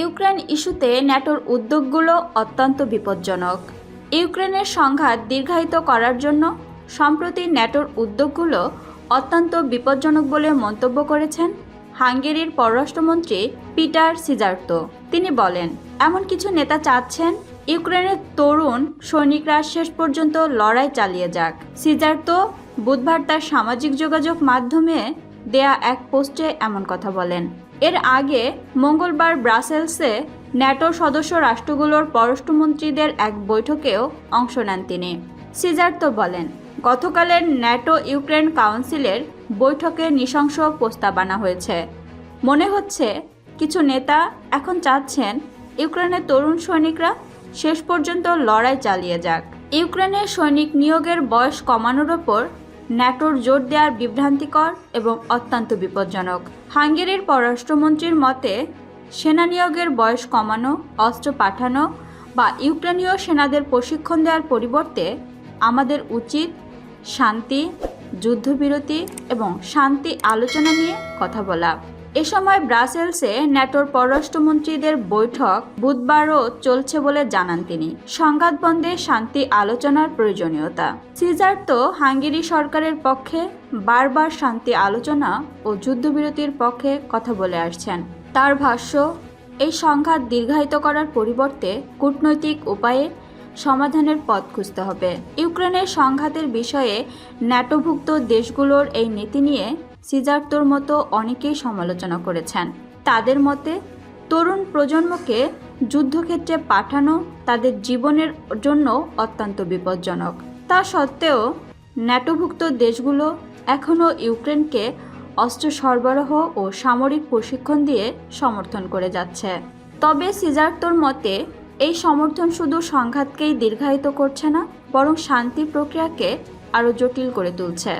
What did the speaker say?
Ukraine ইস্যুতে ন্যাটোর উদ্যোগগুলো অত্যন্ত বিপজ্জনক। ইউক্রেনের সংঘাত দীর্ঘায়িত করার জন্য সম্প্রতি ন্যাটোর উদ্যোগগুলো অত্যন্ত বিপজ্জনক বলে মন্তব্য করেছেন হাঙ্গেরির পররাষ্ট্রমন্ত্রী পিটার সিজার্তো। তিনি বলেন, এমন কিছু নেতা চাচ্ছেন, ইউক্রেনের তরুণ সৈনিকরা শেষ পর্যন্ত লড়াই চালিয়ে যাক। সিজার্তো বুধবার তার সামাজিক যোগাযোগ মাধ্যমে দেয়া এক পোস্টে এমন কথা বলেন। এর আগে মঙ্গলবার ব্রাসেলসে ন্যাটো সদস্য রাষ্ট্রগুলোর পররাষ্ট্রমন্ত্রীদের এক বৈঠকেও অংশ নেন তিনি। সিজার্তো বলেন, গতকালের ন্যাটো ইউক্রেন কাউন্সিলের বৈঠকে নৃশংস প্রস্তাব আনা হয়েছে। মনে হচ্ছে, কিছু নেতা এখন চাচ্ছেন ইউক্রেনের তরুণ সৈনিকরা শেষ পর্যন্ত লড়াই চালিয়ে যাক। ইউক্রেনের সৈনিক নিয়োগের বয়স কমানোর ওপর ন্যাটোর জোর দেওয়ার বিভ্রান্তিকর এবং অত্যন্ত বিপজ্জনক। হাঙ্গেরির পররাষ্ট্রমন্ত্রীর মতে, সেনা নিয়োগের বয়স কমানো, অস্ত্র পাঠানো বা ইউক্রেনীয় সেনাদের প্রশিক্ষণ দেওয়ার পরিবর্তে আমাদের উচিত শান্তি, যুদ্ধবিরতি এবং শান্তি আলোচনা নিয়ে কথা বলা। এ সময় ব্রাসেলসে ন্যাটোর পররাষ্ট্রমন্ত্রীদের বৈঠক বুধবারও চলছে বলে জানান তিনি। সংঘাত বন্ধে শান্তি আলোচনার প্রয়োজনীয়তা। সিজার তো হাঙ্গেরি সরকারের পক্ষে বারবার শান্তি আলোচনা ও যুদ্ধবিরতির পক্ষে কথা বলে আসছেন। তার ভাষ্য, এই সংঘাত দীর্ঘায়িত করার পরিবর্তে কূটনৈতিক উপায়ে সমাধানের পথ খুঁজতে হবে। ইউক্রেনের সংঘাতের বিষয়ে ন্যাটোভুক্ত দেশগুলোর এই নীতি নিয়ে সিজার্তোর মতো অনেকেই সমালোচনা করেছেন। তাদের মতে, তরুণ প্রজন্মকে যুদ্ধক্ষেত্রে পাঠানো তাদের জীবনের জন্য অত্যন্ত বিপজ্জনক। তা সত্ত্বেও, ন্যাটোভুক্ত দেশগুলো এখনও ইউক্রেনকে অস্ত্র সরবরাহ ও সামরিক প্রশিক্ষণ দিয়ে সমর্থন করে যাচ্ছে। তবে সিজার্তোর মতে, এই সমর্থন শুধু সংঘাতকেই দীর্ঘায়িত করছে না, বরং শান্তি প্রক্রিয়াকে আরও জটিল করে তুলছে।